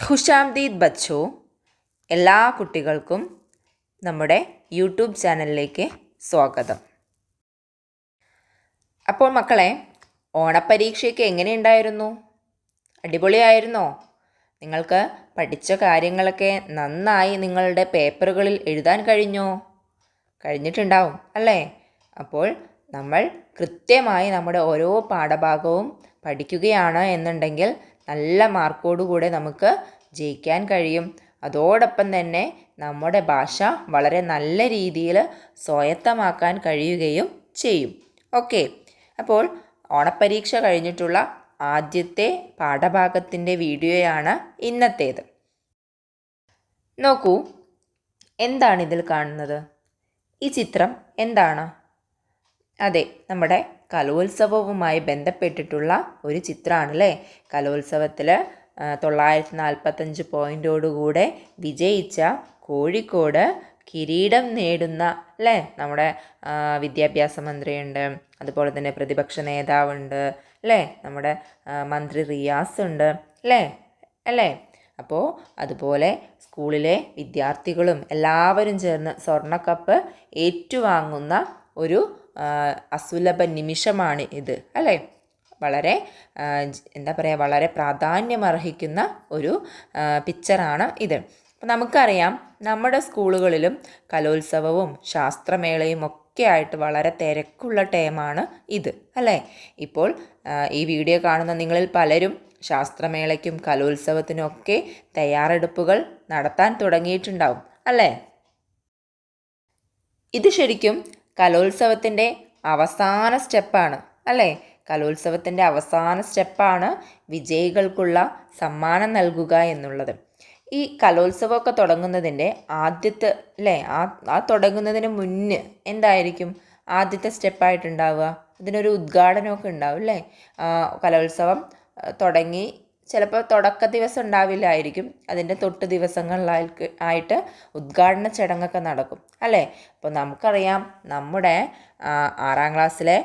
ഖുഷാംദീദ് ബച്ചോ എല്ലാ കുട്ടികൾക്കും നമ്മുടെ യൂട്യൂബ് ചാനലിലേക്ക് സ്വാഗതം. അപ്പോൾ മക്കളെ ഓണപ്പരീക്ഷയ്ക്ക് എങ്ങനെയുണ്ടായിരുന്നു അടിപൊളിയായിരുന്നോ? നിങ്ങൾക്ക് പഠിച്ച കാര്യങ്ങളൊക്കെ നന്നായി നിങ്ങളുടെ പേപ്പറുകളിൽ എഴുതാൻ കഴിഞ്ഞോ? കഴിഞ്ഞിട്ടുണ്ടാവും അല്ലേ? അപ്പോൾ നമ്മൾ കൃത്യമായി നമ്മുടെ ഓരോ പാഠഭാഗവും പഠിക്കുകയാണ് എന്നുണ്ടെങ്കിൽ നല്ല മാർക്കോടുകൂടെ നമുക്ക് ജയിക്കാൻ കഴിയും. അതോടൊപ്പം തന്നെ നമ്മുടെ ഭാഷ വളരെ നല്ല രീതിയിൽ സ്വായത്തമാക്കാൻ കഴിയുകയും ചെയ്യും. ഓക്കെ. അപ്പോൾ ഓണപ്പരീക്ഷ കഴിഞ്ഞിട്ടുള്ള ആദ്യത്തെ പാഠഭാഗത്തിന്റെ വീഡിയോയാണ് ഇന്നത്തേത്. നോക്കൂ. എന്താണ് ഇതിൽ കാണുന്നത്? ഈ ചിത്രം എന്താണ്? അതെ നമ്മുടെ കലോത്സവവുമായി ബന്ധപ്പെട്ടിട്ടുള്ള ഒരു ചിത്രമാണ് അല്ലേ കലോത്സവത്തിൽ തൊള്ളായിരത്തി നാൽപ്പത്തഞ്ച് പോയിന്റോടുകൂടെ വിജയിച്ച കോഴിക്കോട് കിരീടം നേടുന്ന അല്ലേ? നമ്മുടെ വിദ്യാഭ്യാസ മന്ത്രിയുണ്ട്. അതുപോലെ തന്നെ പ്രതിപക്ഷ നേതാവുണ്ട്. അല്ലേ? നമ്മുടെ മന്ത്രി റിയാസ് ഉണ്ട് അല്ലേ? അല്ലേ? അപ്പോൾ അതുപോലെ സ്കൂളിലെ വിദ്യാർത്ഥികളും എല്ലാവരും ചേർന്ന് സ്വർണക്കപ്പ് ഏറ്റുവാങ്ങുന്ന ഒരു അസുലഭ നിമിഷമാണ് ഇത് അല്ലേ? വളരെ എന്താ പറയുക വളരെ പ്രാധാന്യമർഹിക്കുന്ന ഒരു പിക്ചറാണ് ഇത്. അപ്പം നമുക്കറിയാം നമ്മുടെ സ്കൂളുകളിലും കലോത്സവവും ശാസ്ത്രമേളയും ഒക്കെ ആയിട്ട് വളരെ തിരക്കുള്ള ടൈമാണ് ഇത് അല്ലേ? ഇപ്പോൾ ഈ വീഡിയോ കാണുന്ന നിങ്ങളിൽ പലരും ശാസ്ത്രമേളയ്ക്കും കലോത്സവത്തിനും ഒക്കെ തയ്യാറെടുപ്പുകൾ നടത്താൻ തുടങ്ങിയിട്ടുണ്ടാവും അല്ലേ? ഇത് ശരിക്കും കലോത്സവത്തിന്റെ അവസാന സ്റ്റെപ്പാണ് അല്ലേ? കലോത്സവത്തിന്റെ അവസാന സ്റ്റെപ്പാണ് വിജയികൾക്കുള്ള സമ്മാനം നൽകുക എന്നുള്ളത്. ഈ കലോത്സവമൊക്കെ തുടങ്ങുന്നതിന്റെ ആദ്യത്തെ അല്ലേ? ആ ആ തുടങ്ങുന്നതിന് മുന്നേ എന്തായിരിക്കും ആദ്യത്തെ സ്റ്റെപ്പായിട്ടുണ്ടാവുക? ഇതിനൊരു ഉദ്ഘാടനമൊക്കെ ഉണ്ടാവും അല്ലേ? കലോത്സവം തുടങ്ങി ചിലപ്പോൾ തുടക്ക ദിവസം ഉണ്ടാവില്ലായിരിക്കും. അതിന്റെ തൊട്ട് ദിവസങ്ങളിലായിട്ട് ആയിട്ട് ഉദ്ഘാടന ചടങ്ങൊക്കെ നടക്കും. അല്ലേ? അപ്പോൾ നമുക്കറിയാം നമ്മുടെ ആറാം ക്ലാസ്സിലെ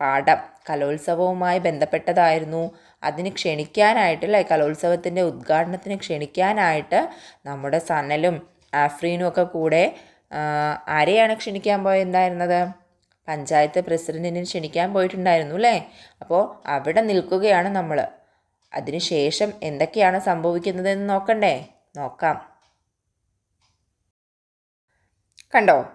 പാഠം കലോത്സവവുമായി ബന്ധപ്പെട്ടതായിരുന്നു. അതിന് ക്ഷണിക്കാനായിട്ട് അല്ലേ? കലോത്സവത്തിന്റെ ഉദ്ഘാടനത്തിന് ക്ഷണിക്കാനായിട്ട് നമ്മുടെ സനലും ആഫ്രീനും ഒക്കെ കൂടെ ആരെയാണ് ക്ഷണിക്കാൻ പോയിട്ടുണ്ടായിരുന്നത് പഞ്ചായത്ത് പ്രസിഡന്റിനെ ക്ഷണിക്കാൻ പോയിട്ടുണ്ടായിരുന്നു അല്ലേ? അപ്പോൾ അവിടെ നിൽക്കുകയാണ് നമ്മൾ അതിനുശേഷം എന്തൊക്കെയാണ് സംഭവിക്കുന്നതെന്ന് നോക്കണ്ടേ? നോക്കാം. കണ്ടോ?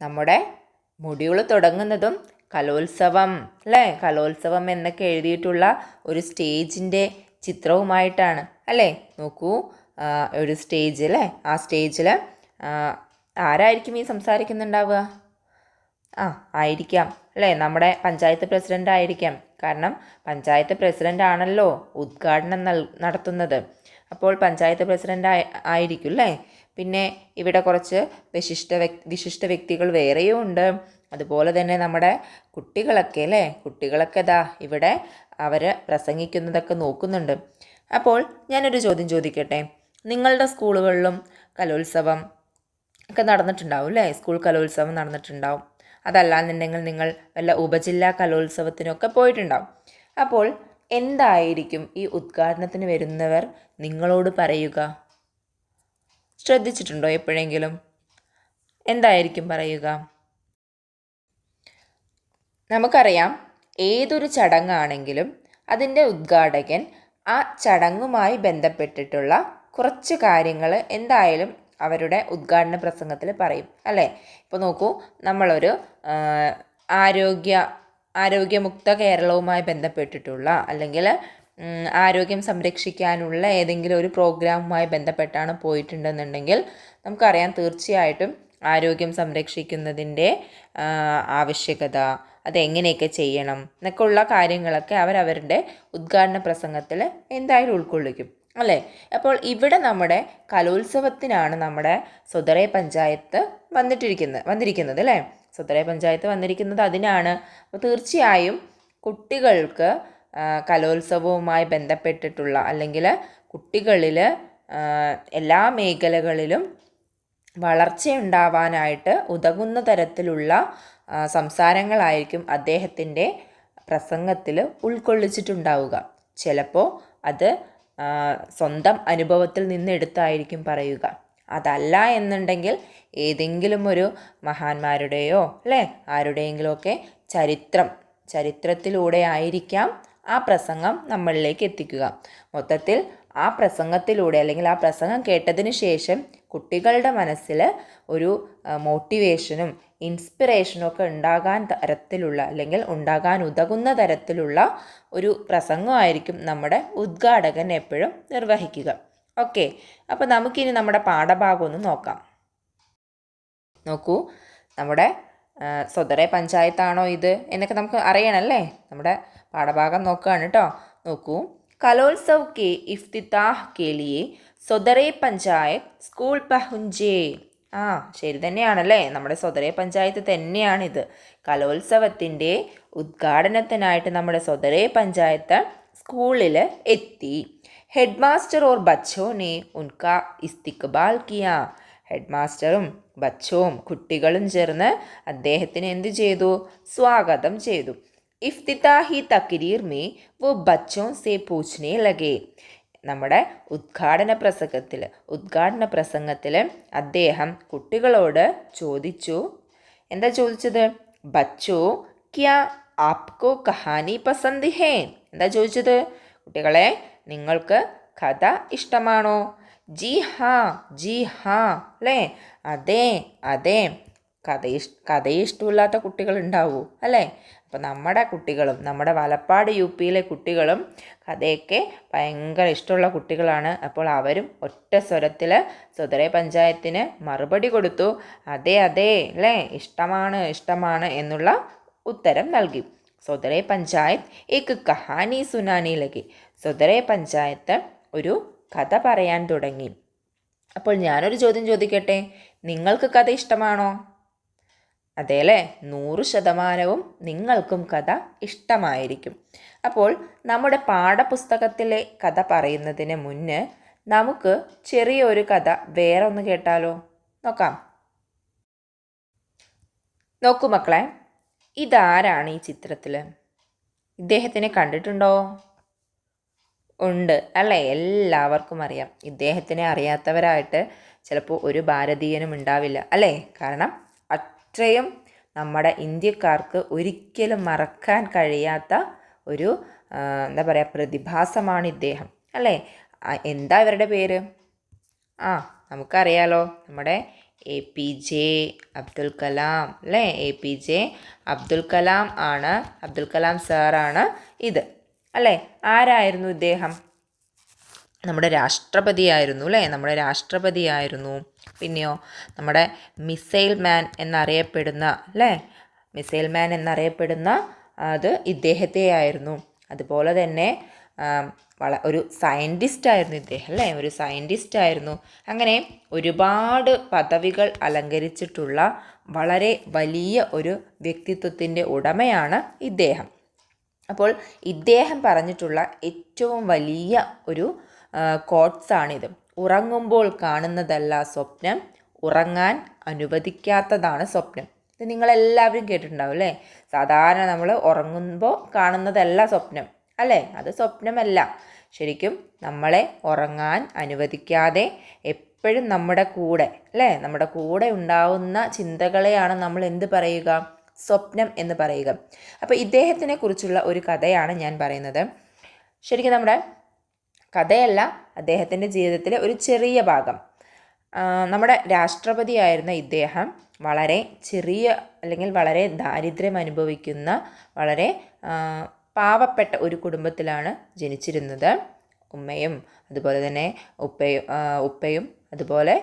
നമ്മുടെ മൊഡ്യൂൾ തുടങ്ങുന്നതും കലോത്സവം അല്ലേ? കലോത്സവം എന്നൊക്കെ എഴുതിയിട്ടുള്ള ഒരു സ്റ്റേജിന്റെ ചിത്രവുമായിട്ടാണ്. അല്ലേ? നോക്കൂ ഒരു സ്റ്റേജ് അല്ലേ? ആ സ്റ്റേജിൽ ആരായിരിക്കും ഈ സംസാരിക്കുന്നുണ്ടാവുക? ആ ആയിരിക്കാം. അല്ലേ? നമ്മുടെ പഞ്ചായത്ത് പ്രസിഡന്റ് ആയിരിക്കാം കാരണം പഞ്ചായത്ത് പ്രസിഡന്റ് ആണല്ലോ ഉദ്ഘാടനം നടത്തുന്നത്. അപ്പോൾ പഞ്ചായത്ത് പ്രസിഡന്റ് ആയി ആയിരിക്കും അല്ലേ? പിന്നെ ഇവിടെ കുറച്ച് വിശിഷ്ട വിശിഷ്ട വ്യക്തികൾ വേറെയും ഉണ്ട്. അതുപോലെ തന്നെ നമ്മുടെ കുട്ടികളൊക്കെ അല്ലേ? കുട്ടികളൊക്കെ ഇതാ ഇവിടെ അവർ പ്രസംഗിക്കുന്നതൊക്കെ നോക്കുന്നുണ്ട്. അപ്പോൾ ഞാനൊരു ചോദ്യം ചോദിക്കട്ടെ? നിങ്ങളുടെ സ്കൂളുകളിലും കലോത്സവം ഒക്കെ നടന്നിട്ടുണ്ടാവും അല്ലേ? സ്കൂൾ കലോത്സവം നടന്നിട്ടുണ്ടാവും. അതല്ലാന്നുണ്ടെങ്കിൽ നിങ്ങൾ വല്ല ഉപജില്ലാ കലോത്സവത്തിനൊക്കെ പോയിട്ടുണ്ടാവും. അപ്പോൾ എന്തായിരിക്കും ഈ ഉദ്ഘാടനത്തിന് വരുന്നവർ നിങ്ങളോട് പറയുക? ശ്രദ്ധിച്ചിട്ടുണ്ടോ എപ്പോഴെങ്കിലും? എന്തായിരിക്കും പറയുക? നമുക്കറിയാം ഏതൊരു ചടങ്ങാണെങ്കിലും അതിന്റെ ഉദ്ഘാടകൻ ആ ചടങ്ങുമായി ബന്ധപ്പെട്ടിട്ടുള്ള കുറച്ച് കാര്യങ്ങൾ എന്തായാലും അവരുടെ ഉദ്ഘാടന പ്രസംഗത്തിൽ പറയും അല്ലേ? ഇപ്പോൾ നോക്കൂ നമ്മളൊരു ആരോഗ്യ ആരോഗ്യമുക്ത കേരളവുമായി ബന്ധപ്പെട്ടിട്ടുള്ള അല്ലെങ്കിൽ ആരോഗ്യം സംരക്ഷിക്കാനുള്ള ഏതെങ്കിലും ഒരു പ്രോഗ്രാമുമായി ബന്ധപ്പെട്ടാണ് പോയിട്ടുണ്ടെന്നുണ്ടെങ്കിൽ നമുക്കറിയാം തീർച്ചയായിട്ടും ആരോഗ്യം സംരക്ഷിക്കുന്നതിന്റെ ആവശ്യകത അതെങ്ങനെയൊക്കെ ചെയ്യണം എന്നൊക്കെ ഉള്ള കാര്യങ്ങളൊക്കെ അവരവരുടെ ഉദ്ഘാടന പ്രസംഗത്തിൽ എന്തായാലും ഉൾക്കൊള്ളിക്കും. അല്ലേ? അപ്പോൾ ഇവിടെ നമ്മുടെ കലോത്സവത്തിനാണ് നമ്മുടെ സ്വതറേ പഞ്ചായത്ത് വന്നിട്ടിരിക്കുന്നത് വന്നിരിക്കുന്നത് അല്ലേ? സ്വതറേ പഞ്ചായത്ത് വന്നിരിക്കുന്നത് അതിനാണ്. അപ്പോൾ തീർച്ചയായും കുട്ടികൾക്ക് കലോത്സവവുമായി ബന്ധപ്പെട്ടിട്ടുള്ള അല്ലെങ്കിൽ കുട്ടികളിൽ എല്ലാ മേഖലകളിലും വളർച്ചയുണ്ടാവാനായിട്ട് ഉതകുന്ന തരത്തിലുള്ള സംസാരങ്ങളായിരിക്കും അദ്ദേഹത്തിന്റെ പ്രസംഗത്തിൽ ഉൾക്കൊള്ളിച്ചിട്ടുണ്ടാവുക. ചിലപ്പോൾ അത് സ്വന്തം അനുഭവത്തിൽ നിന്ന് എടുത്തായിരിക്കും പറയുക. അതല്ല എന്നുണ്ടെങ്കിൽ ഏതെങ്കിലും ഒരു മഹാന്മാരുടെയോ അല്ലേ? ആരുടെയെങ്കിലുമൊക്കെ ചരിത്രം ചരിത്രത്തിലൂടെ ആയിരിക്കാം ആ പ്രസംഗം നമ്മളിലേക്ക് എത്തിക്കുക. മൊത്തത്തിൽ ആ പ്രസംഗത്തിലൂടെ അല്ലെങ്കിൽ ആ പ്രസംഗം കേട്ടതിന് ശേഷം കുട്ടികളുടെ മനസ്സിൽ ഒരു മോട്ടിവേഷനും ഇൻസ്പിറേഷനും ഒക്കെ ഉണ്ടാകാൻ തരത്തിലുള്ള അല്ലെങ്കിൽ ഉണ്ടാകാൻ ഉതകുന്ന തരത്തിലുള്ള ഒരു പ്രസംഗമായിരിക്കും നമ്മുടെ ഉദ്ഘാടകൻ എപ്പോഴും നിർവഹിക്കുക. ഓക്കെ അപ്പോൾ നമുക്കിനി നമ്മുടെ പാഠഭാഗം ഒന്ന് നോക്കാം. നോക്കൂ. നമ്മുടെ സ്വതരെ പഞ്ചായത്താണോ ഇത് എന്നൊക്കെ നമുക്ക് അറിയണമല്ലേ നമ്മുടെ പാഠഭാഗം നോക്കുകയാണ് കേട്ടോ നോക്കൂ. കലോത്സവ് കെ ഇഫ്തിത്താഹ് കെ ലിയെ സ്വതറേ പഞ്ചായത്ത് സ്കൂൾ പഹുഞ്ചേ. ആ ശരി തന്നെയാണല്ലേ. നമ്മുടെ സ്വതരെ പഞ്ചായത്ത് തന്നെയാണിത്. കലോത്സവത്തിന്റെ ഉദ്ഘാടനത്തിനായിട്ട് നമ്മുടെ സ്വതരെ പഞ്ചായത്ത് സ്കൂളിൽ എത്തി. ഹെഡ് മാസ്റ്റർ ഓർ ബച്ചോനെ ഉൻക ഇസ്തിക്ബാൽ കിയ. ഹെഡ് മാസ്റ്ററും ബച്ചവും കുട്ടികളും ചേർന്ന് അദ്ദേഹത്തിന് എന്ത് ചെയ്തു? സ്വാഗതം ചെയ്തു. ഇഫ്തിതാഹി തക്രീർ മേ വോ ബച്ചോ സേ പൂച്ചനെ ലഗേ. നമ്മുടെ ഉദ്ഘാടന പ്രസംഗത്തിൽ ഉദ്ഘാടന പ്രസംഗത്തിൽ അദ്ദേഹം കുട്ടികളോട് ചോദിച്ചു. എന്താ ചോദിച്ചത്? ബച്ചു ക്യാ ആപ്കോ കഹാനി പസന്ത് ഹേ? എന്താ ചോദിച്ചത്? കുട്ടികളെ നിങ്ങൾക്ക് കഥ ഇഷ്ടമാണോ? ജി ഹാ ജി ഹാ അല്ലേ? അതെ അതെ. കഥ ഇഷ് കഥയെ ഇഷ്ടമില്ലാത്ത കുട്ടികളുണ്ടാവൂ അല്ലേ? അപ്പോൾ നമ്മുടെ കുട്ടികളും നമ്മുടെ വലപ്പാട് യു പിയിലെ കുട്ടികളും കഥയൊക്കെ ഭയങ്കര ഇഷ്ടമുള്ള കുട്ടികളാണ്. അപ്പോൾ അവരും ഒറ്റ സ്വരത്തിൽ സ്വതരേ പഞ്ചായത്തിന് മറുപടി കൊടുത്തു. അതെ അതെ അല്ലേ ഇഷ്ടമാണ് ഇഷ്ടമാണ് എന്നുള്ള ഉത്തരം നൽകി. സ്വതരേ പഞ്ചായത്ത് ഏക്ക് കഹാനി സുനാനി ലഗി സ്വതരേ പഞ്ചായത്ത് ഒരു കഥ പറയാൻ തുടങ്ങി. അപ്പോൾ ഞാനൊരു ചോദ്യം ചോദിക്കട്ടെ? നിങ്ങൾക്ക് കഥ ഇഷ്ടമാണോ? അതെ അല്ലേ നൂറ് ശതമാനവും നിങ്ങൾക്കും കഥ ഇഷ്ടമായിരിക്കും. അപ്പോൾ നമ്മുടെ പാഠപുസ്തകത്തിലെ കഥ പറയുന്നതിന് മുന്നേ നമുക്ക് ചെറിയൊരു കഥ വേറെ ഒന്ന് കേട്ടാലോ? നോക്കാം. നോക്കൂ മക്കളെ ഇതാരാണ് ഈ ചിത്രത്തിൽ ഇദ്ദേഹത്തിനെ കണ്ടിട്ടുണ്ടോ? ഉണ്ട്. അല്ലേ? എല്ലാവർക്കും അറിയാം. ഇദ്ദേഹത്തിനെ അറിയാത്തവരായിട്ട് ചിലപ്പോൾ ഒരു ഭാരതീയനും ഉണ്ടാവില്ല. അല്ലേ? കാരണം അത്രയും നമ്മുടെ ഇന്ത്യക്കാർക്ക് ഒരിക്കലും മറക്കാൻ കഴിയാത്ത ഒരു എന്താ പറയുക പ്രതിഭാസമാണ് ഇദ്ദേഹം. അല്ലേ? എന്താ ഇവരുടെ പേര്? ആ നമുക്കറിയാലോ നമ്മുടെ A P J Abdul Kalam അല്ലേ? A P J Abdul Kalam ആണ് അബ്ദുൽ കലാം സാറാണ് ഇത്. അല്ലേ? ആരായിരുന്നു ഇദ്ദേഹം? നമ്മുടെ രാഷ്ട്രപതിയായിരുന്നു അല്ലേ? നമ്മുടെ രാഷ്ട്രപതിയായിരുന്നു. പിന്നെയോ നമ്മുടെ മിസൈൽ മാൻ എന്നറിയപ്പെടുന്ന അല്ലേ? മിസൈൽ മാൻ എന്നറിയപ്പെടുന്ന അത് ഇദ്ദേഹത്തെയായിരുന്നു. അതുപോലെ തന്നെ വള ഒരു സയന്റിസ്റ്റ് ആയിരുന്നു ഇദ്ദേഹം അല്ലേ? ഒരു സയന്റിസ്റ്റ് ആയിരുന്നു അങ്ങനെ ഒരുപാട് പദവികൾ അലങ്കരിച്ചിട്ടുള്ള വളരെ വലിയ ഒരു വ്യക്തിത്വത്തിന്റെ ഉടമയാണ് ഇദ്ദേഹം. അപ്പോൾ ഇദ്ദേഹം പറഞ്ഞിട്ടുള്ള ഏറ്റവും വലിയ ഒരു കോട്ട്സാണിത് ഉറങ്ങുമ്പോൾ കാണുന്നതല്ല സ്വപ്നം. ഉറങ്ങാൻ അനുവദിക്കാത്തതാണ് സ്വപ്നം. ഇത് നിങ്ങളെല്ലാവരും കേട്ടിട്ടുണ്ടാവും അല്ലേ? സാധാരണ നമ്മൾ ഉറങ്ങുമ്പോൾ കാണുന്നതല്ല സ്വപ്നം അല്ലേ? അത് സ്വപ്നമല്ല. ശരിക്കും നമ്മളെ ഉറങ്ങാൻ അനുവദിക്കാതെ എപ്പോഴും നമ്മുടെ കൂടെ അല്ലേ? നമ്മുടെ കൂടെ ഉണ്ടാവുന്ന ചിന്തകളെയാണ് നമ്മൾ എന്ത് പറയുക? സ്വപ്നം എന്ന് പറയുക. അപ്പോൾ ഇദ്ദേഹത്തിനെ കുറിച്ചുള്ള ഒരു കഥയാണ് ഞാൻ പറയുന്നത്. ശരിക്കും നമ്മുടെ കഥയല്ല അദ്ദേഹത്തിന്റെ ജീവിതത്തിലെ ഒരു ചെറിയ ഭാഗം. നമ്മുടെ രാഷ്ട്രപതിയായിരുന്ന ഇദ്ദേഹം വളരെ ചെറിയ അല്ലെങ്കിൽ വളരെ ദാരിദ്ര്യം അനുഭവിക്കുന്ന വളരെ പാവപ്പെട്ട ഒരു കുടുംബത്തിലാണ് ജനിച്ചിരുന്നത്. ഉമ്മയും അതുപോലെ തന്നെ ഉപ്പയും ഉപ്പയും അതുപോലെ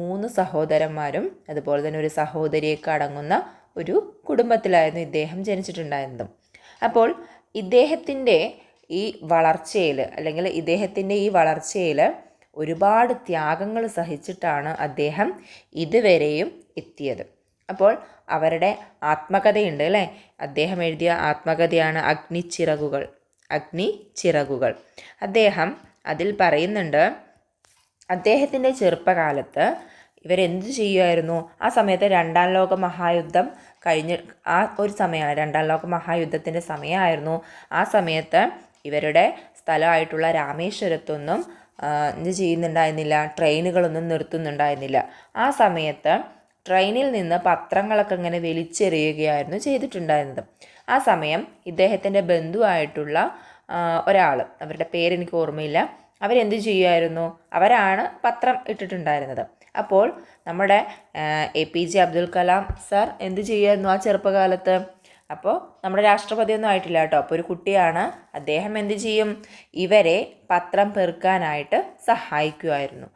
മൂന്ന് സഹോദരന്മാരും അതുപോലെ തന്നെ ഒരു സഹോദരിയൊക്കെ അടങ്ങുന്ന ഒരു കുടുംബത്തിലായിരുന്നു ഇദ്ദേഹം ജനിച്ചിട്ടുണ്ടായിരുന്നത്. അപ്പോൾ ഇദ്ദേഹത്തിന്റെ ഈ വളർച്ചയിൽ അല്ലെങ്കിൽ ഇദ്ദേഹത്തിന്റെ ഈ വളർച്ചയിൽ ഒരുപാട് ത്യാഗങ്ങൾ സഹിച്ചിട്ടാണ് അദ്ദേഹം ഇതുവരെയും എത്തിയത്. അപ്പോൾ അവരുടെ ആത്മകഥയുണ്ട് അല്ലേ? അദ്ദേഹം എഴുതിയ ആത്മകഥയാണ് അഗ്നി ചിറകുകൾ അദ്ദേഹം അതിൽ പറയുന്നുണ്ട് അദ്ദേഹത്തിന്റെ ചെറുപ്പകാലത്ത് ഇവരെന്ത് ചെയ്യുമായിരുന്നു? ആ സമയത്ത് രണ്ടാം ലോക മഹായുദ്ധം കഴിഞ്ഞ് ആ ഒരു സമയമാണ് രണ്ടാം ലോക മഹായുദ്ധത്തിന്റെ സമയമായിരുന്നു. ആ സമയത്ത് ഇവരുടെ സ്ഥലമായിട്ടുള്ള രാമേശ്വരത്തൊന്നും എന്ത് ചെയ്യുന്നുണ്ടായിരുന്നില്ല ട്രെയിനുകളൊന്നും നിർത്തുന്നുണ്ടായിരുന്നില്ല. ആ സമയത്ത് ട്രെയിനിൽ നിന്ന് പത്രങ്ങളൊക്കെ ഇങ്ങനെ വലിച്ചെറിയുകയായിരുന്നു ചെയ്തിട്ടുണ്ടായിരുന്നത്. ആ സമയം ഇദ്ദേഹത്തിന്റെ ബന്ധുവായിട്ടുള്ള ഒരാൾ അവരുടെ പേരെനിക്ക് ഓർമ്മയില്ല അവരെന്ത് ചെയ്യുമായിരുന്നു? അവരാണ് പത്രം ഇട്ടിട്ടുണ്ടായിരുന്നത്. അപ്പോൾ നമ്മുടെ A P J Abdul Kalam sir എന്ത് ചെയ്യുമായിരുന്നു ആ ചെറുപ്പകാലത്ത്? അപ്പോൾ നമ്മുടെ രാഷ്ട്രപതി ഒന്നും ആയിട്ടില്ല കേട്ടോ. അപ്പോൾ ഒരു കുട്ടിയാണ്. അദ്ദേഹം എന്ത് ചെയ്യും? ഇവരെ പത്രം പെറുക്കാനായിട്ട് സഹായിക്കുമായിരുന്നു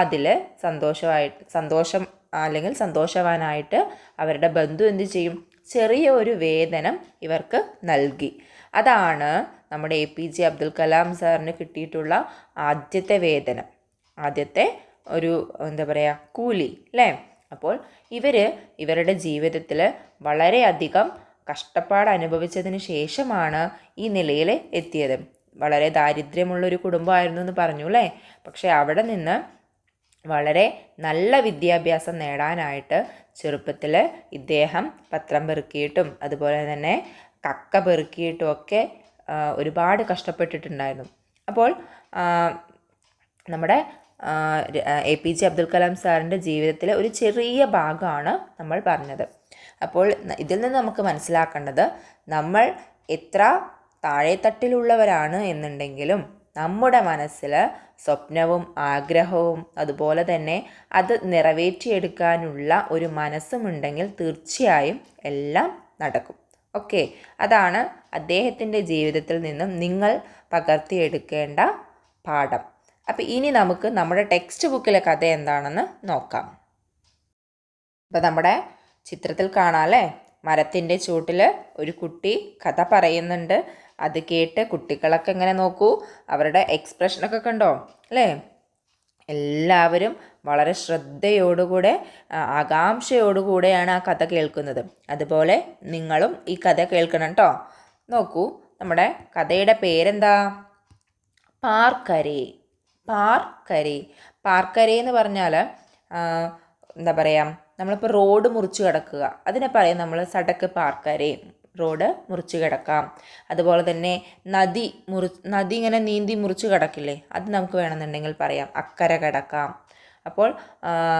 അതിൽ സന്തോഷമായിട്ട് സന്തോഷം അല്ലെങ്കിൽ സന്തോഷവാനായിട്ട് അവരുടെ ബന്ധു എന്ത് ചെയ്യും? ചെറിയ ഒരു വേതനം ഇവർക്ക് നൽകി. അതാണ് നമ്മുടെ A P J Abdul Kalam സാറിന് കിട്ടിയിട്ടുള്ള ആദ്യത്തെ വേതനം. ആദ്യത്തെ ഒരു എന്താ പറയുക കൂലി അല്ലേ? അപ്പോൾ ഇവർ ഇവരുടെ ജീവിതത്തിൽ വളരെയധികം കഷ്ടപ്പാട് അനുഭവിച്ചതിന് ശേഷമാണ് ഈ നിലയിൽ എത്തിയത്. വളരെ ദാരിദ്ര്യമുള്ളൊരു കുടുംബമായിരുന്നു എന്ന് പറഞ്ഞു അല്ലേ? പക്ഷേ അവിടെ നിന്ന് വളരെ നല്ല വിദ്യാഭ്യാസം നേടാനായിട്ട് ചെറുപ്പത്തിൽ ഇദ്ദേഹം പത്രം പെറുക്കിയിട്ടും അതുപോലെ തന്നെ കക്ക പെറുക്കിയിട്ടും ഒക്കെ ഒരുപാട് കഷ്ടപ്പെട്ടിട്ടുണ്ടായിരുന്നു. അപ്പോൾ നമ്മുടെ A P J Abdul Kalam സാറിന്റെ ജീവിതത്തിലെ ഒരു ചെറിയ ഭാഗമാണ് നമ്മൾ പറഞ്ഞത്. അപ്പോൾ ഇതിൽ നിന്ന് നമുക്ക് മനസ്സിലാക്കേണ്ടത് നമ്മൾ എത്ര താഴെത്തട്ടിലുള്ളവരാണ് എന്നുണ്ടെങ്കിലും നമ്മുടെ മനസ്സിൽ സ്വപ്നവും ആഗ്രഹവും അതുപോലെ തന്നെ അത് നിറവേറ്റിയെടുക്കാനുള്ള ഒരു മനസ്സുമുണ്ടെങ്കിൽ തീർച്ചയായും എല്ലാം നടക്കും. ഓക്കെ? അതാണ് അദ്ദേഹത്തിന്റെ ജീവിതത്തിൽ നിന്നും നിങ്ങൾ പകർത്തിയെടുക്കേണ്ട പാഠം. അപ്പോൾ ഇനി നമുക്ക് നമ്മുടെ ടെക്സ്റ്റ് ബുക്കിലെ കഥ എന്താണെന്ന് നോക്കാം. അപ്പോൾ നമ്മുടെ ചിത്രത്തിൽ കാണാം അല്ലേ മരത്തിന്റെ ചൂട്ടിൽ ഒരു കുട്ടി കഥ പറയുന്നുണ്ട്. അത് കേട്ട് കുട്ടികളൊക്കെ ഇങ്ങനെ നോക്കൂ? അവരുടെ എക്സ്പ്രഷനൊക്കെ കണ്ടോ? അല്ലേ? എല്ലാവരും വളരെ ശ്രദ്ധയോടുകൂടെ ആകാംക്ഷയോടുകൂടെയാണ് ആ കഥ കേൾക്കുന്നത്. അതുപോലെ നിങ്ങളും ഈ കഥ കേൾക്കണം കേട്ടോ നോക്കൂ നമ്മുടെ കഥയുടെ പേരെന്താ? പാർക്കരെ. പാർക്കരെ. പാർക്കരെ എന്ന് പറഞ്ഞാൽ എന്താ പറയുക നമ്മളിപ്പോൾ റോഡ് മുറിച്ച് കിടക്കുക. അതിനെ പറയും നമ്മൾ സടക്ക് പാർക്കരെ. റോഡ് മുറിച്ച് കിടക്കാം. അതുപോലെ തന്നെ നദി മുറി നദി ഇങ്ങനെ നീന്തി മുറിച്ച് കിടക്കില്ലേ? അത് നമുക്ക് വേണമെന്നുണ്ടെങ്കിൽ പറയാം. അക്കര കിടക്കാം. അപ്പോൾ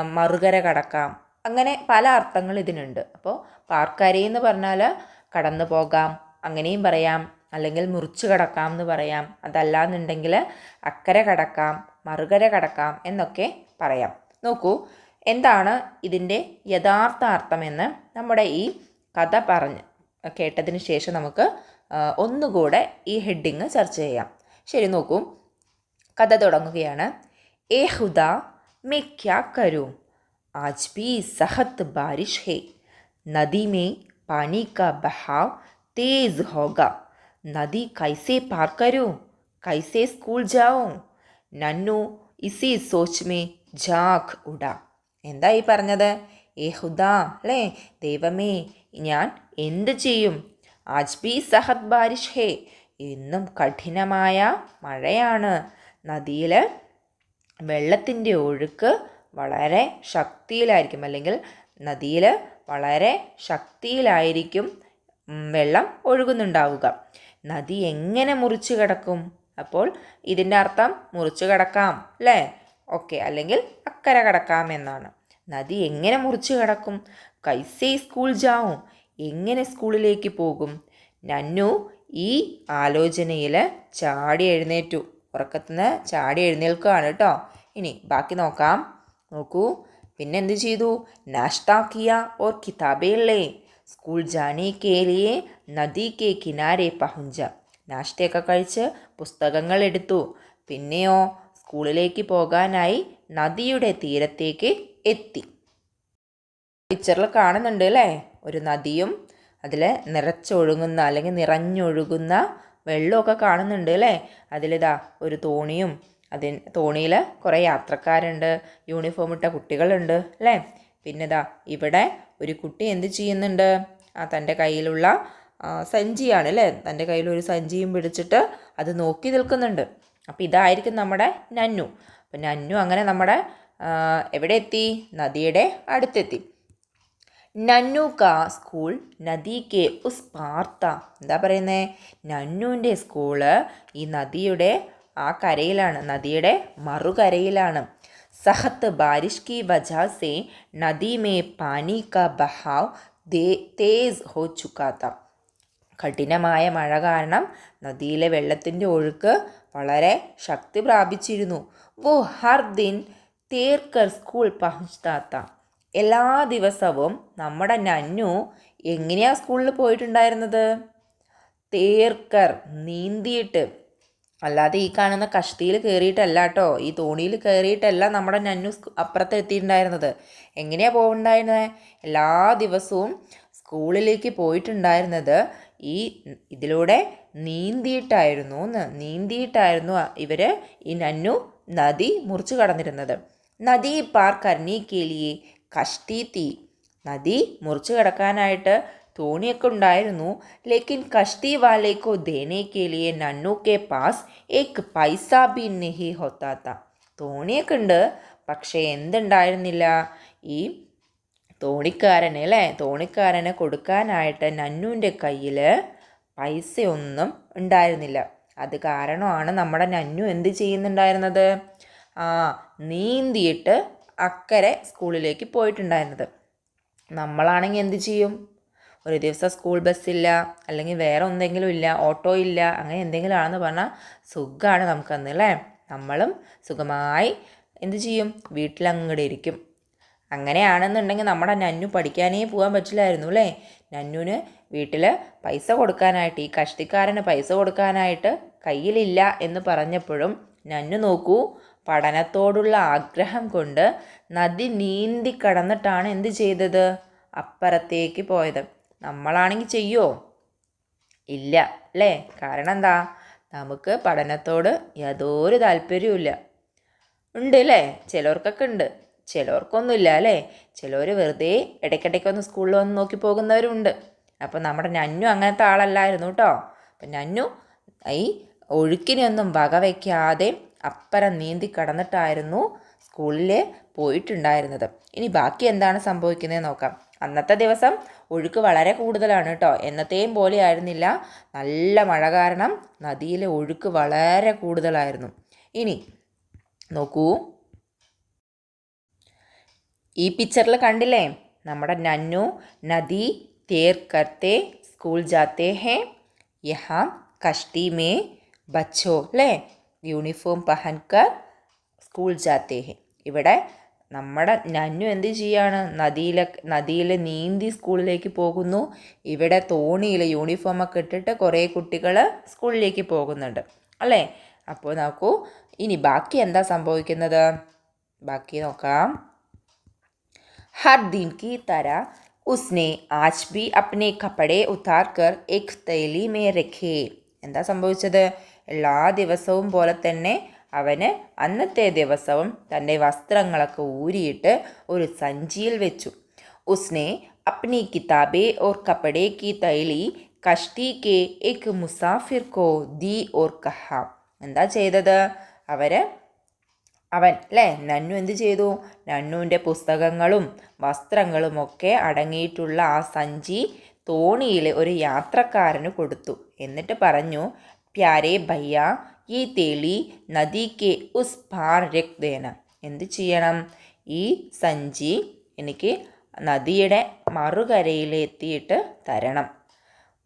മറുകര കടക്കാം. അങ്ങനെ പല അർത്ഥങ്ങൾ ഇതിനുണ്ട്. അപ്പോൾ പാർക്കരയെന്ന് പറഞ്ഞാൽ കടന്നു പോകാം. അങ്ങനെയും പറയാം. അല്ലെങ്കിൽ മുറിച്ച് കടക്കാം എന്ന് പറയാം. അതല്ലാന്നുണ്ടെങ്കിൽ അക്കരെ കടക്കാം മറുകര കടക്കാം എന്നൊക്കെ പറയാം. നോക്കൂ. എന്താണ് ഇതിൻ്റെ യഥാർത്ഥ അർത്ഥമെന്ന് നമ്മുടെ ഈ കഥ പറഞ്ഞ് കേട്ടതിന് ശേഷം നമുക്ക് ആ, ഒന്നുകൂടെ ഈ ഹെഡിങ് ചർച്ച ചെയ്യാം ശരി നോക്കൂ കഥ തുടങ്ങുകയാണ് ए खुदा मैं क्या करूं आज भी सख्त बारिश है नदी में पानी का बहाव तेज होगा नदी कैसे पार करूं कैसे स्कूल जाऊं നന്നു ഇസി സോച്ച് മേ ജാഖ് ഉട എന്താ ഈ പറഞ്ഞത്? ഏ ഹുദാ അല്ലേ? ദൈവമേ ഞാൻ എന്ത് ചെയ്യും? ആജ് ബി സഹത് ബാരിഷ് ഹേ ഇന്നും കഠിനമായ മഴയാണ്. നദിയിൽ വെള്ളത്തിന്റെ ഒഴുക്ക് വളരെ ശക്തിയിലായിരിക്കും. അല്ലെങ്കിൽ നദിയിൽ വളരെ ശക്തിയിലായിരിക്കും വെള്ളം ഒഴുകുന്നുണ്ടാവുക. നദി എങ്ങനെ മുറിച്ചു കിടക്കും? അപ്പോൾ ഇതിന്റെ അർത്ഥം മുറിച്ചു കിടക്കാം അല്ലേ? ഓക്കെ അല്ലെങ്കിൽ അക്കരെ കടക്കാം എന്നാണ്. നദി എങ്ങനെ മുറിച്ചു കിടക്കും? കൈസേ സ്കൂൾ ജാവും. എങ്ങനെ സ്കൂളിലേക്ക് പോകും? നന്നു ഈ ആലോചനയിൽ ചാടി എഴുന്നേറ്റു. ഉറക്കത്തുനിന്ന് ചാടി എഴുന്നേൽക്കുകയാണ് കേട്ടോ. ഇനി ബാക്കി നോക്കാം. നോക്കൂ. പിന്നെ എന്ത് ചെയ്തു? നാഷ്ടാക്കിയ ഓർ കിതാബേ ലേ സ്കൂൾ ജാനി കേലിയെ നദി കെ കിനാരെ പഹുഞ്ച. നാഷ്തയൊക്കെ കഴിച്ച് പുസ്തകങ്ങൾ എടുത്തു. പിന്നെയോ സ്കൂളിലേക്ക് പോകാനായി നദിയുടെ തീരത്തേക്ക് എത്തി. പിക്ചറിൽ കാണുന്നുണ്ട് അല്ലേ? ഒരു നദിയും അതിൽ നിറച്ചൊഴുകുന്ന അല്ലെങ്കിൽ നിറഞ്ഞൊഴുകുന്ന വെള്ളമൊക്കെ കാണുന്നുണ്ട് അല്ലേ? അതിലിതാ ഒരു തോണിയും അതിൻ തോണിയിൽ കുറേ യാത്രക്കാരുണ്ട് യൂണിഫോം ഇട്ട കുട്ടികളുണ്ട് അല്ലേ? പിന്നെ ഇതാ ഇവിടെ ഒരു കുട്ടി എന്ത് ചെയ്യുന്നുണ്ട്? ആ തന്റെ കയ്യിലുള്ള സഞ്ചിയാണ് അല്ലേ? തന്റെ കയ്യിൽ ഒരു സഞ്ചിയും പിടിച്ചിട്ട് അത് നോക്കി നിൽക്കുന്നുണ്ട്. അപ്പോൾ ഇതായിരിക്കും നമ്മുടെ നന്നു. അപ്പം നന്നു അങ്ങനെ നമ്മുടെ എവിടെ എത്തി? നദിയുടെ അടുത്തെത്തി. നന്നു കാ സ്കൂൾ നദി കെ ഉസ് പാർത്ത എന്താ പറയുന്നത് നന്നുവിന്റെ സ്കൂൾ ഈ നദിയുടെ ആ കരയിലാണ് നദിയുടെ മറുകരയിലാണ്. സഹത്ത് ബാരിഷ് കി വജാ നദി മേ പാനി കാ ബഹാവ് ദേ തേസ് ഹോ ചുക്കാത്ത. കഠിനമായ മഴ കാരണം നദിയിലെ വെള്ളത്തിന്റെ ഒഴുക്ക് വളരെ ശക്തി പ്രാപിച്ചിരുന്നു. വോ ഹർ ദിൻ തേർക്കർ സ്കൂൾ പഹുച്ചാത്ത എല്ലാ ദിവസവും നമ്മുടെ നന്നു എങ്ങനെയാ സ്കൂളിൽ പോയിട്ടുണ്ടായിരുന്നത്? തേർക്കർ നീന്തിയിട്ട്. അല്ലാതെ ഈ കാണുന്ന കഷ്ടിയിൽ കയറിയിട്ടല്ല കേട്ടോ ഈ തോണിയിൽ കയറിയിട്ടല്ല നമ്മുടെ നന്നു അപ്പുറത്ത് എത്തിയിട്ടുണ്ടായിരുന്നത്. എങ്ങനെയാ പോകുന്നുണ്ടായിരുന്നത് എല്ലാ ദിവസവും സ്കൂളിലേക്ക് പോയിട്ടുണ്ടായിരുന്നത് ഈ ഇതിലൂടെ നീന്തിയിട്ടായിരുന്നു നീന്തിയിട്ടായിരുന്നു ഇവർ ഈ നന്നു നദി മുറിച്ചു കടന്നിരുന്നത്. നദി പാർ കർണി കേലിയെ കഷ്ടി തീ. നദി മുറിച്ചു കിടക്കാനായിട്ട് തോണിയൊക്കെ ഉണ്ടായിരുന്നു. ലേക്കിൻ കഷ്ടി വാലേക്കോ ദേനെ കെ നണ്ണൂക്കെ പാസ് ഏക്ക് പൈസ ബി നെഹി ഹൊത്താത്ത. തോണിയൊക്കെ ഉണ്ട് പക്ഷേ എന്തുണ്ടായിരുന്നില്ല? ഈ തോണിക്കാരനെ അല്ലേ? തോണിക്കാരനെ കൊടുക്കാനായിട്ട് നന്നുവിന്റെ കയ്യിൽ പൈസയൊന്നും ഉണ്ടായിരുന്നില്ല. അത് കാരണമാണ് നമ്മുടെ നന്നു എന്ത് ചെയ്യുന്നുണ്ടായിരുന്നത്? ആ നീന്തിയിട്ട് അക്കരെ സ്കൂളിലേക്ക് പോയിട്ടുണ്ടായിരുന്നത്. നമ്മളാണെങ്കിൽ എന്ത് ചെയ്യും? ഒരു ദിവസം സ്കൂൾ ബസ്സില്ല അല്ലെങ്കിൽ വേറെ എന്തെങ്കിലും ഇല്ല ഓട്ടോ ഇല്ല അങ്ങനെ എന്തെങ്കിലും ആണെന്ന് പറഞ്ഞാൽ സുഖമാണ് നമുക്കന്ന് അല്ലേ? നമ്മളും സുഖമായി എന്ത് ചെയ്യും? വീട്ടിലങ്ങടെ ഇരിക്കും. അങ്ങനെയാണെന്നുണ്ടെങ്കിൽ നമ്മുടെ നന്നു പഠിക്കാനേ പോകാൻ പറ്റില്ലായിരുന്നു അല്ലേ? നന്നുവിന് വീട്ടിൽ പൈസ കൊടുക്കാനായിട്ട് ഈ കഷ്ടിക്കാരന് പൈസ കൊടുക്കാനായിട്ട് കയ്യിലില്ല എന്ന് പറഞ്ഞപ്പോഴും നന്നു നോക്കൂ പഠനത്തോടുള്ള ആഗ്രഹം കൊണ്ട് നദി നീന്തി കടന്നിട്ടാണ് എന്ത് ചെയ്തത്? അപ്പുറത്തേക്ക് പോയത്. നമ്മളാണെങ്കിൽ ചെയ്യുമോ ഇല്ല അല്ലേ? കാരണം എന്താ? നമുക്ക് പഠനത്തോട് യാതൊരു താല്പര്യവുമില്ല ഉണ്ട് അല്ലേ? ചിലർക്കൊക്കെ ഉണ്ട്. ചിലവർക്കൊന്നുമില്ല അല്ലേ? ചിലവർ വെറുതെ ഇടയ്ക്കിടയ്ക്കൊന്ന് സ്കൂളിൽ വന്ന് നോക്കി പോകുന്നവരുണ്ട് അപ്പോൾ നമ്മുടെ നന്നു അങ്ങനത്തെ ആളല്ലായിരുന്നു കേട്ടോ. അപ്പം നന്നു ഈ ഒഴുക്കിനൊന്നും വകവയ്ക്കാതെ അപ്പരം നീന്തി കടന്നിട്ടായിരുന്നു സ്കൂളിൽ പോയിട്ടുണ്ടായിരുന്നത്. ഇനി ബാക്കി എന്താണ് സംഭവിക്കുന്നത് നോക്കാം. അന്നത്തെ ദിവസം ഒഴുക്ക് വളരെ കൂടുതലാണ് കേട്ടോ. എന്നത്തെയും പോലെ ആയിരുന്നില്ല. നല്ല മഴ കാരണം നദിയിലെ ഒഴുക്ക് വളരെ കൂടുതലായിരുന്നു. ഇനി നോക്കൂ. ഈ പിക്ചറിൽ കണ്ടില്ലേ? നമ്മുടെ നന്നു നദി തേർ സ്കൂൾ ജാത്തേ ഹേ യഹാം കഷ്ടി മേ ബച്ചോ അല്ലേ? യൂണിഫോം പഹൻകാർ സ്കൂൾ ജാത്തേ ഹെ. ഇവിടെ നമ്മുടെ നന്നു എന്ത് ചെയ്യാണ്? നദിയിലെ നദിയിൽ നീന്തി സ്കൂളിലേക്ക് പോകുന്നു. ഇവിടെ തോണിയിൽ യൂണിഫോമൊക്കെ ഇട്ടിട്ട് കുറേ കുട്ടികൾ സ്കൂളിലേക്ക് പോകുന്നുണ്ട്. അല്ലേ? അപ്പോൾ നോക്കൂ ഇനി ബാക്കി എന്താ സംഭവിക്കുന്നത്? ബാക്കി നോക്കാം. ഹർ ദിൻ കി തര ഉസ്നെ ആജ് ബി അപ്നെ കപ്പടെ ഉത്താർക്കർ എക് തൈലി മേ രഖേ. എന്താ സംഭവിച്ചത്? എല്ലാ ദിവസവും പോലെ തന്നെ അവന് അന്നത്തെ ദിവസവും തന്റെ വസ്ത്രങ്ങളൊക്കെ ഊരിയിട്ട് ഒരു സഞ്ചിയിൽ വെച്ചു. ഉസ്നെ അപ്നി കിതാബെ ഓർ കപ്പടെ കി തൈലി കഷ്ടി കെ എക് മുസാഫിർ കോ ദി ഓർ കഹ എന്താ ചെയ്തത്? അവർ അവൻ അല്ലേ നന്നു എന്ത് ചെയ്തു? നന്നുവിന്റെ പുസ്തകങ്ങളും വസ്ത്രങ്ങളും ഒക്കെ അടങ്ങിയിട്ടുള്ള ആ സഞ്ചി തോണിയിൽ ഒരു യാത്രക്കാരന് കൊടുത്തു. എന്നിട്ട് പറഞ്ഞു പ്യാരെ ഭയ്യ ഈ തേളി നദിക്ക് ഉസ് പാർ രക് ദേന. എന്ത് ചെയ്യണം? ഈ സഞ്ചി എനിക്ക് നദിയുടെ മറുകരയിലെത്തിയിട്ട് തരണം.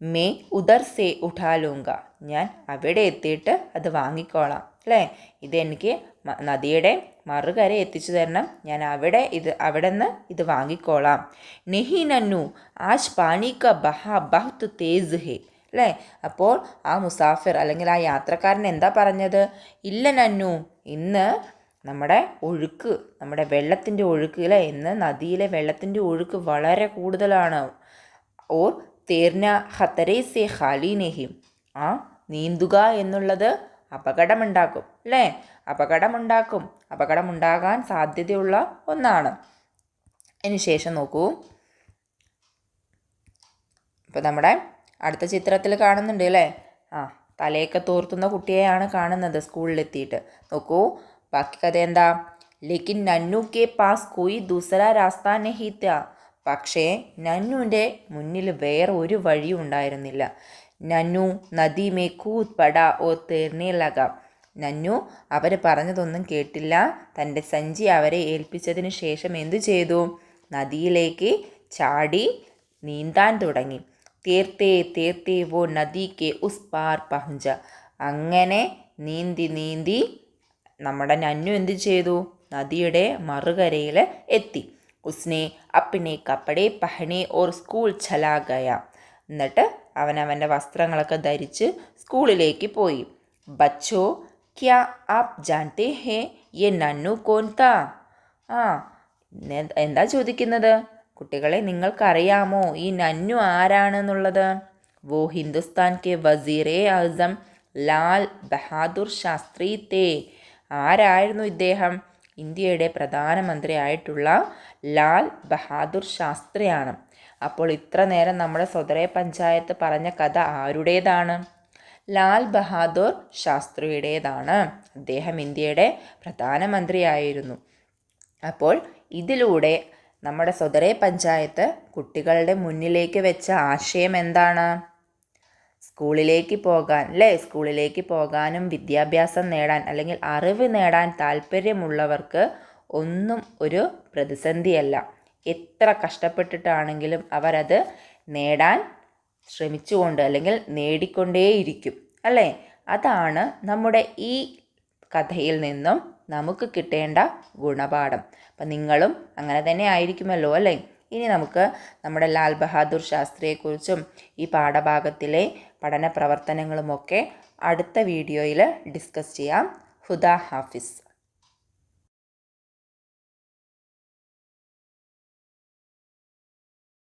മേ ഉദർ സേ ഉഠാലൂങ്ക. ഞാൻ അവിടെ എത്തിയിട്ട് അത് വാങ്ങിക്കോളാം അല്ലേ? ഇതെനിക്ക് നദിയുടെ മറുകര എത്തിച്ചു തരണം. ഞാൻ അവിടെ ഇത് അവിടെ നിന്ന് ഇത് വാങ്ങിക്കോളാം. നെഹി നന്നു ആജ് പാനി ക ബഹ ബഹ്ത് തേസ് ഹേ. അല്ലേ അപ്പോൾ ആ മുസാഫിർ അല്ലെങ്കിൽ ആ യാത്രക്കാരൻ എന്താ പറഞ്ഞത്? ഇല്ല നന്നു ഇന്ന് നമ്മുടെ ഒഴുക്ക് നമ്മുടെ വെള്ളത്തിന്റെ ഒഴുക്ക് അല്ലേ ഇന്ന് നദിയിലെ വെള്ളത്തിന്റെ ഒഴുക്ക് വളരെ കൂടുതലാണ്. ഓർ തേർന ഹത്തരേ സെ ഖാലി നെഹിം ആ നീന്തുക എന്നുള്ളത് അപകടമുണ്ടാക്കും അല്ലേ അപകടമുണ്ടാക്കും. അപകടമുണ്ടാകാൻ സാധ്യതയുള്ള ഒന്നാണ്. അതിനുശേഷം നോക്കൂ. ഇപ്പോൾ നമ്മുടെ അടുത്ത ചിത്രത്തിൽ കാണുന്നുണ്ട് അല്ലേ? ആ തലയൊക്കെ തോർത്തുന്ന കുട്ടിയെയാണ് കാണുന്നത് സ്കൂളിലെത്തിയിട്ട്. നോക്കൂ ബാക്കി കഥ എന്താ? ലേക്കിൻ നന്നു കെ പാസ് കോയി ദൂസര രാസ്ത നഹി ത പക്ഷേ നന്നുവിന്റെ മുന്നിൽ വേറെ ഒരു വഴിയും ഉണ്ടായിരുന്നില്ല. നന്നു നദി മേ കൂത് പട ഓ തേർന്നേ നന്നു അവർ പറഞ്ഞതൊന്നും കേട്ടില്ല. തന്റെ സഞ്ചി അവരെ ഏൽപ്പിച്ചതിന് ശേഷം എന്തു ചെയ്തു? നദിയിലേക്ക് ചാടി നീന്താൻ തുടങ്ങി. തീർത്തേ തീർത്തേ വോ നദിക്ക് ഉസ് പാർ പഹുഞ്ച. അങ്ങനെ നീന്തി നീന്തി നമ്മുടെ നന്നു എന്ത് ചെയ്തു? നദിയുടെ മറുകരയിൽ എത്തി. ഉസ്നെ അപ്പിനെ കപ്പടെ പഹനെ ഓർ സ്കൂൾ ചലാ ഗയ എന്നിട്ട് അവൻ അവന്റെ വസ്ത്രങ്ങളൊക്കെ ധരിച്ച് സ്കൂളിലേക്ക് പോയി. ബച്ചോ ക്യാ ആപ് ജാൻതേ ഹേ? യെ നന്നു കോൻ താ? ആ എന്താ ചോദിക്കുന്നത്? കുട്ടികളെ നിങ്ങൾക്കറിയാമോ? ഈ നന്നു ആരാണെന്നുള്ളത്? വോ ഹിന്ദുസ്ഥാൻ കെ വസീറെ ആസം ലാൽ ബഹാദൂർ ശാസ്ത്രി തേ. ആരായിരുന്നു ഇദ്ദേഹം? ഇന്ത്യയുടെ പ്രധാനമന്ത്രി ആയിട്ടുള്ള ലാൽ ബഹാദൂർ ശാസ്ത്രിയാണ്. അപ്പോൾ ഇത്ര നേരം നമ്മുടെ സ്വതറേ പഞ്ചായത്ത് പറഞ്ഞ കഥ ആരുടേതാണ്? ലാൽ ബഹാദൂർ ശാസ്ത്രിയുടേതാണ്. അദ്ദേഹം ഇന്ത്യയുടെ പ്രധാനമന്ത്രിയായിരുന്നു. അപ്പോൾ ഇതിലൂടെ നമ്മുടെ സ്വതറേ പഞ്ചായത്ത് കുട്ടികളുടെ മുന്നിലേക്ക് വെച്ച ആശയം എന്താണ്? സ്കൂളിലേക്ക് പോകാൻ അല്ലേ സ്കൂളിലേക്ക് പോകാനും വിദ്യാഭ്യാസം നേടാൻ അല്ലെങ്കിൽ അറിവ് നേടാൻ താല്പര്യമുള്ളവർക്ക് ഒന്നും ഒരു പ്രതിസന്ധിയല്ല. എത്ര കഷ്ടപ്പെട്ടിട്ടാണെങ്കിലും അവരത് നേടാൻ ശ്രമിച്ചുകൊണ്ട് അല്ലെങ്കിൽ നേടിക്കൊണ്ടേയിരിക്കും അല്ലേ? അതാണ് നമ്മുടെ ഈ കഥയിൽ നിന്നും നമുക്ക് കിട്ടേണ്ട ഗുണപാഠം. അപ്പം നിങ്ങളും അങ്ങനെ തന്നെ ആയിരിക്കുമല്ലോ അല്ലേ? ഇനി നമുക്ക് നമ്മുടെ ലാൽ ബഹാദൂർ ശാസ്ത്രിയെക്കുറിച്ചും ഈ പാഠഭാഗത്തിലെ പഠന പ്രവർത്തനങ്ങളുമൊക്കെ അടുത്ത വീഡിയോയിൽ ഡിസ്കസ് ചെയ്യാം. ഹുദ ഹാഫിസ്.